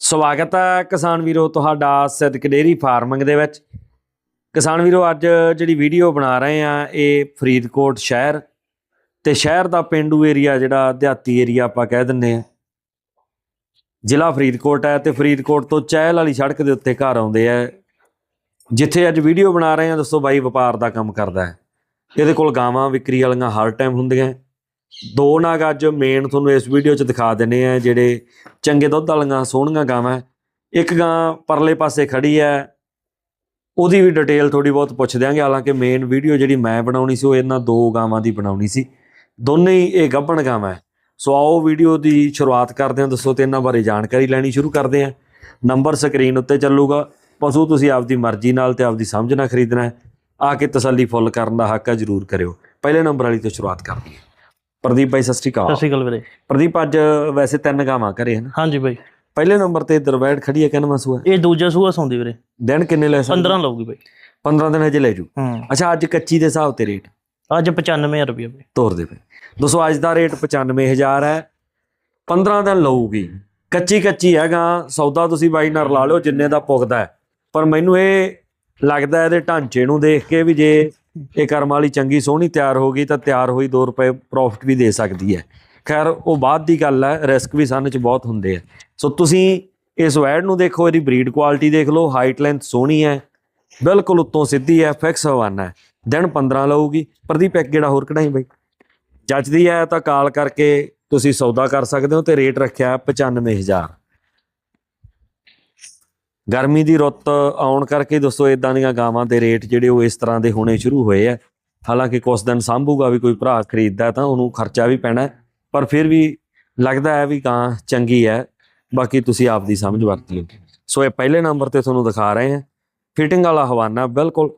ਸਵਾਗਤ ਹੈ ਕਿਸਾਨ ਵੀਰੋ ਤੁਹਾਡਾ ਸਿੱਧਕ ਡੇਰੀ ਫਾਰਮਿੰਗ ਦੇ ਵਿੱਚ। ਕਿਸਾਨ ਵੀਰੋ, ਅੱਜ ਜਿਹੜੀ ਵੀਡੀਓ ਬਣਾ ਰਹੇ ਆ ਇਹ ਫਰੀਦਕੋਟ ਸ਼ਹਿਰ ਤੇ ਸ਼ਹਿਰ ਦਾ ਪਿੰਡੂ ਏਰੀਆ ਜਿਹੜਾ ਦਿਹਾਤੀ ਏਰੀਆ ਆਪਾਂ ਕਹਿ ਦਿੰਨੇ ਆ ਜ਼ਿਲ੍ਹਾ ਫਰੀਦਕੋਟ ਹੈ ਤੇ ਫਰੀਦਕੋਟ ਤੋਂ ਚਹਿਲ ਵਾਲੀ ਸੜਕ ਦੇ ਉੱਤੇ ਘਰ ਆਉਂਦੇ ਆ। ਜਿੱਥੇ ਅੱਜ ਵੀਡੀਓ ਬਣਾ ਰਹੇ ਆ ਦੱਸੋ ਬਾਈ, ਵਪਾਰ ਦਾ ਕੰਮ ਕਰਦਾ ਹੈ। ਇਹਦੇ ਕੋਲ ਗਾਵਾਂ ਵਿਕਰੀ ਵਾਲੀਆਂ ਹਰ ਟਾਈਮ ਹੁੰਦੀਆਂ। ਦੋ ਨਾਗ ਅੱਜ ਮੇਨ ਤੁਹਾਨੂੰ ਇਸ ਵੀਡੀਓ 'ਚ ਦਿਖਾ ਦਿੰਨੇ ਆ ਜਿਹੜੇ ਚੰਗੇ ਦੁੱਧ ਵਾਲੀਆਂ ਸੋਹਣੀਆਂ ਗਾਵਾਂ ਇੱਕ ਗਾਂ ਪਰਲੇ ਪਾਸੇ ਖੜੀ ਹੈ। ਉਹਦੀ ਵੀ ਡਿਟੇਲ ਥੋੜੀ ਬਹੁਤ ਪੁੱਛ ਦਿਆਂਗੇ। ਹਾਲਾਂਕਿ ਮੇਨ ਵੀਡੀਓ ਜਿਹੜੀ ਮੈਂ ਬਣਾਉਣੀ ਸੀ, ਉਹ ਇਹਨਾਂ ਦੋ ਗਾਵਾਂ ਦੀ ਬਣਾਉਣੀ ਸੀ। ਦੋਨੇ ਹੀ ਇਹ ਗੱਭਣ ਗਾਵਾਂ ਸੋ ਆਓ ਵੀਡੀਓ ਦੀ ਸ਼ੁਰੂਆਤ ਕਰਦੇ ਹਾਂ। ਦੱਸੋ ਤੇ ਇਹਨਾਂ ਬਾਰੇ ਜਾਣਕਾਰੀ ਲੈਣੀ ਸ਼ੁਰੂ ਕਰਦੇ ਹਾਂ। ਨੰਬਰ ਸਕਰੀਨ ਉੱਤੇ ਚੱਲੂਗਾ। ਪਸ਼ੂ ਤੁਸੀਂ ਆਪਦੀ ਮਰਜ਼ੀ ਨਾਲ ਤੇ ਆਪਦੀ ਸਮਝ ਨਾਲ ਖਰੀਦਣਾ ਹੈ। ਆ ਕੇ ਤਸੱਲੀ ਫੁੱਲ ਕਰਨ ਦਾ ਹੱਕ ਹੈ। ਜ਼ਰੂਰ ਕਰਿਓ। ਪਹਿਲੇ ਨੰਬਰ ਵਾਲੀ ਤੋਂ ਸ਼ੁਰੂਆਤ ਕਰਦੇ ਹਾਂ। ਪ੍ਰਦੀਪ ਭਾਈ ਸਤਿ ਸ਼੍ਰੀ ਸਤਿ ਅਕਾਲ ਸ਼੍ਰੀ ਅਕਾਲ ਵੀਰੇ। ਪ੍ਰਦੀਪ ਅੱਜ ਵੈਸੇ ਤਿੰਨ ਗਾਵਾਂ ਘਰੇ ਹਨ? ਹਾਂਜੀ ਬਾਈ। ਪਹਿਲੇ ਨੰਬਰ ਤੇ ਦਰਵੈੜ ਖੜੀ ਹੈ ਕਿੰਨਵਾਂ ਸੂਆ? ਇਹ ਦੂਜਾ ਸੂਆ ਸੌਂਦੀ ਵੀਰੇ। ਦਿਨ ਕਿੰਨੇ ਲੈ ਸਕਦੇ 15 ਲਊਗੀ ਬਾਈ। 15 ਦਿਨ ਹਜੇ ਲੈ ਜੂ। ਅੱਛਾ ਅੱਜ ਕੱਚੀ ਦੇ ਹਿਸਾਬ ਤੇ ਰੇਟ? ਅੱਜ 95000 ਰੁਪਏ ਬਾਈ। ਤੋਰ ਦੇ ਪਏ ਦੋਸਤੋ ਅੱਜ ਦਾ ਰੇਟ 95000 ਹੈ। 15 ਦਿਨ ਲਊਗੀ। ਕੱਚੀ ਕੱਚੀ ਹੈਗਾ ਸੌਦਾ ਤੁਸੀਂ ਬਾਈ ਨਾਲ ਲਾ ਲਿਓ ਜਿੰਨੇ ਦਾ ਪੁੱਗਦਾ ਪਰ ਮੈਨੂੰ ਇਹ ਲੱਗਦਾ ਇਹਦੇ ਢਾਂਚੇ ਨੂੰ ਦੇਖ ਕੇ ਵੀ ਜੇ ਇਹ ਕਰਮ ਵਾਲੀ ਚੰਗੀ ਸੋਹਣੀ ਤਿਆਰ ਹੋ ਗਈ ਤਾਂ ਤਿਆਰ ਹੋਈ 2 ਰੁਪਏ ਪ੍ਰੋਫਿਟ ਵੀ ਦੇ ਸਕਦੀ ਹੈ। ਖੈਰ, ਉਹ ਬਾਅਦ ਦੀ ਗੱਲ ਹੈ ਰਿਸਕ ਵੀ ਸਾਨੂੰ ਚ ਬਹੁਤ ਹੁੰਦੇ ਆ। ਸੋ ਤੁਸੀਂ ਇਸ ਵੈਡ ਨੂੰ ਦੇਖੋ, ਇਹਦੀ ਬਰੀਡ ਕੁਆਲਿਟੀ ਦੇਖ ਲਓ ਹਾਈਟ ਲੈਂਥ ਸੋਹਣੀ ਹੈ, ਬਿਲਕੁਲ ਉੱਤੋਂ ਸਿੱਧੀ ਹੈ ਫਿਕਸ ਹਵਾਨਾ ਹੈ। ਦਿਨ 15 ਲਊਗੀ। ਪ੍ਰਦੀਪ, ਇੱਕ ਜਿਹੜਾ ਹੋਰ ਕਢਾਈ ਬਾਈ। ਜੱਜਦੀ ਹੈ ਤਾਂ ਕਾਲ ਕਰਕੇ ਤੁਸੀਂ ਸੌਦਾ ਕਰ ਸਕਦੇ ਹੋ ਤੇ ਰੇਟ ਰੱਖਿਆ 95000 ਗਰਮੀ ਦੀ ਰੁੱਤ ਆਉਣ ਕਰਕੇ ਦੋਸਤੋ ਇਦਾਂ ਦੀਆਂ ਗਾਵਾਂ ਦੇ ਰੇਟ ਜਿਹੜੇ ਉਹ ਇਸ ਤਰ੍ਹਾਂ ਦੇ ਹੋਣੇ ਸ਼ੁਰੂ ਹੋਏ ਆ। ਹਾਲਾਂਕਿ ਕੁਝ ਦਿਨ ਸੰਭੂਗਾ ਵੀ ਕੋਈ ਭਰਾ ਖਰੀਦਦਾ ਤਾਂ ਉਹਨੂੰ ਖਰਚਾ ਵੀ ਪੈਣਾ ਪਰ ਫਿਰ ਵੀ ਲੱਗਦਾ ਹੈ ਵੀ ਗਾਂ ਚੰਗੀ ਹੈ। ਬਾਕੀ ਤੁਸੀਂ ਆਪਦੀ ਸਮਝ ਵਰਤ ਲਿਓ। ਸੋ ਇਹ ਪਹਿਲੇ ਨੰਬਰ ਤੇ ਤੁਹਾਨੂੰ ਦਿਖਾ ਰਹੇ ਹਾਂ। ਫਿਟਿੰਗ ਵਾਲਾ ਹਵਾਨਾ ਬਿਲਕੁਲ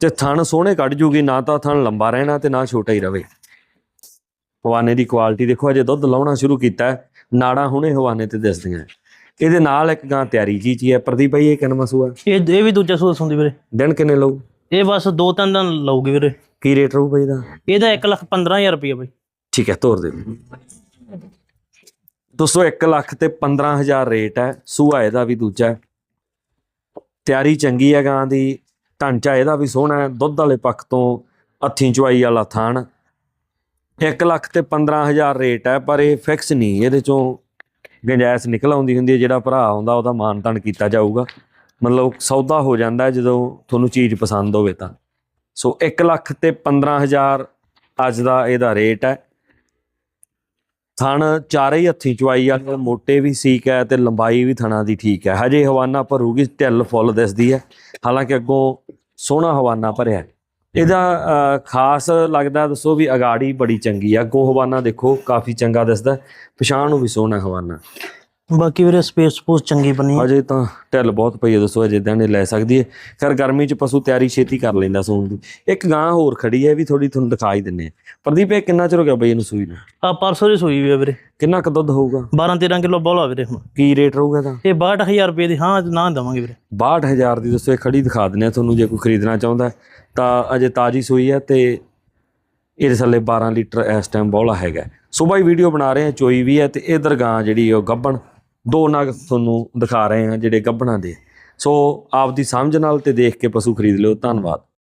ਤੇ ਥਣ ਸੋਹਣੇ ਕੱਢ ਜੂਗੀ, ਨਾ ਤਾਂ ਥਣ ਲੰਬਾ ਰਹਿਣਾ ਤੇ ਨਾ ਛੋਟਾ ਹੀ ਰਵੇ। ਹਵਾਨੇ ਦੀ ਕੁਆਲਿਟੀ ਦੇਖੋ, ਅਜੇ ਦੁੱਧ ਲਾਉਣਾ ਸ਼ੁਰੂ ਕੀਤਾ ਹੈ। ਨਾੜਾਂ ਹੁਣੇ ਹਵਾਨੇ ਤੇ ਦਿਸਦੀਆਂ ਇਹਦੇ ਨਾਲ ਇੱਕ ਗਾਂ ਤਿਆਰੀ ਜੀ ਜੀ ਹੈ ਪ੍ਰਦੀਪ ਭਾਈ ਇਹ ਕਿੰਨਾ ਸੂਆ ਇਹ ਇਹ ਵੀ ਦੂਜਾ ਸੂਆ ਸੌਂਦੀ ਵੀਰੇ। ਦਿਨ ਕਿੰਨੇ ਲਊ? ਇਹ ਬਸ ਦੋ ਤਿੰਨ ਦਿਨ ਲਊਗੀ ਵੀਰੇ। ਕੀ ਰੇਟ ਰਹੂ ਭਾਈ ਦਾ ਇਹਦਾ 1 ਲੱਖ 15000 ਰੁਪਏ ਬਾਈ। ਠੀਕ ਹੈ ਤੋਰ ਦੇ। ਦੋਸਤੋ 1 ਲੱਖ ਤੇ 15000 ਰੇਟ ਹੈ। ਸੂਆ ਇਹਦਾ ਵੀ ਦੂਜਾ ਹੈ। ਤਿਆਰੀ ਚੰਗੀ ਹੈ ਗਾਂ ਦੀ। ਢਾਂਚਾ ਇਹਦਾ ਵੀ ਸੋਹਣਾ ਹੈ। ਦੁੱਧ ਵਾਲੇ ਪੱਖ ਤੋਂ ਹੱਥੀਂ ਚੁਆਈ ਵਾਲਾ ਥਾਣ 1 ਲੱਖ ਤੇ 15000 ਰੇਟ ਹੈ ਪਰ ਇਹ ਫਿਕਸ ਨਹੀਂ ਇਹਦੇ ਚੋਂ ਗੰਜਾਇਸ਼ ਨਿਕਲ ਆਉਂਦੀ ਹੁੰਦੀ ਹੈ, ਜਿਹੜਾ ਭਰਾ ਹੁੰਦਾ ਉਹਦਾ ਮਾਨ ਤਾਨ ਕੀਤਾ ਜਾਊਗਾ। ਮਤਲਬ ਸੌਦਾ ਹੋ ਜਾਂਦਾ ਜਦੋਂ ਤੁਹਾਨੂੰ ਚੀਜ਼ ਪਸੰਦ ਹੋਵੇ ਤਾਂ। ਸੋ 1 ਲੱਖ ਤੇ 15000 ਅੱਜ ਦਾ ਇਹਦਾ ਰੇਟ ਹੈ। ਥਣ ਚਾਰੇ ਹੀ ਹੱਥੀਂ ਚੁਆਈ ਆ, ਮੋਟੇ ਵੀ ਸੀਕ ਹੈ ਤੇ ਲੰਬਾਈ ਵੀ ਥਣਾ ਦੀ ਠੀਕ ਹੈ। ਹਜੇ ਹਵਾਨਾ ਭਰੂਗੀ, ਢਿੱਲ ਫੁੱਲ ਦਿਸਦੀ ਹੈ। ਹਾਲਾਂਕਿ ਅੱਗੋਂ ਸੋਹਣਾ ਹਵਾਨਾ ਭਰਿਆ ਇਹਦਾ ਖਾਸ ਲੱਗਦਾ ਦੱਸੋ ਵੀ ਅਗਾੜੀ ਬੜੀ ਚੰਗੀ ਆ। ਅੱਗੋਂ ਹਵਾਨਾ ਦੇਖੋ, ਕਾਫੀ ਚੰਗਾ ਦਿਸਦਾ। ਪਛਾਣ ਨੂੰ ਵੀ ਸੋਹਣਾ ਹਵਾਨਾ। ਬਾਕੀ ਵੀਰੇ ਸਪੇਸ ਸਪੂਸ ਚੰਗੀ ਬਣੀ ਹੈ। ਅਜੇ ਤਾਂ ਢਿੱਲ ਬਹੁਤ ਪਈ ਹੈ ਦੱਸੋ ਅਜੇ ਦਿਨ ਇਹ ਲੈ ਸਕਦੀ ਹੈ। ਖੈਰ ਗਰਮੀ 'ਚ ਪਸ਼ੂ ਤਿਆਰੀ ਛੇਤੀ ਕਰ ਲੈਂਦਾ ਸੂਣ ਦੀ। ਇੱਕ ਗਾਂ ਹੋਰ ਖੜੀ ਹੈ ਵੀ ਥੋੜੀ ਤੁਹਾਨੂੰ ਦਿਖਾਈ ਦਿੰਨੇ ਆ ਪ੍ਰਦੀਪ ਇਹ ਕਿੰਨਾ ਚਿਰ ਹੋ ਗਿਆ ਬਈ ਇਹਨੂੰ ਸੂਈ ਨੂੰ? ਆ ਪਰਸੋਂ ਦੀ ਸੂਈ ਵੀ ਹੈ ਵੀਰੇ। ਕਿੰਨਾ ਕੁ ਦੁੱਧ ਹੋਊਗਾ? 12 13 ਕਿਲੋ ਬੋਲਾ ਵੀਰੇ ਹੁਣ। ਕੀ ਰੇਟ ਰਹੂਗਾ ਇਹਦਾ? ਇਹ 62000 ਰੁਪਏ ਦੀ ਹਾਂ ਨਾ ਦੇਵਾਂਗੇ ਵੀਰੇ। 62000 ਦੀ ਦੋਸਤੋ ਇਹ ਖੜੀ ਦਿਖਾ ਦਿੰਦੇ ਆ ਤੁਹਾਨੂੰ ਜੇ ਕੋਈ ਖਰੀਦਣਾ ਚਾਹੁੰਦਾ ਤਾਂ ਅਜੇ ਤਾਜੀ ਸੂਈ ਹੈ ਤੇ ਇਹਦੇ ਥੱਲੇ 12 ਲੀਟਰ ਇਸ ਟਾਈਮ ਬੋਲਾ ਹੈਗਾ ਸਵੇਰ ਹੀ ਵੀਡੀਓ ਬਣਾ ਰਹੇ ਹਾਂ ਚੋਈ ਵੀ ਹੈ ਤੇ ਇਧਰ ਗਾਂ ਜਿਹੜੀ ਉਹ ਗੱਬਣ ਦੋ ਨਗ ਤੁਹਾਨੂੰ ਦਿਖਾ ਰਹੇ ਹਾਂ ਜਿਹੜੇ ਗੱਬਣਾਂ ਦੇ। ਸੋ ਆਪਦੀ ਸਮਝ ਨਾਲ ਤੇ ਦੇਖ ਕੇ ਪਸ਼ੂ ਖਰੀਦ ਲਿਓ। ਧੰਨਵਾਦ।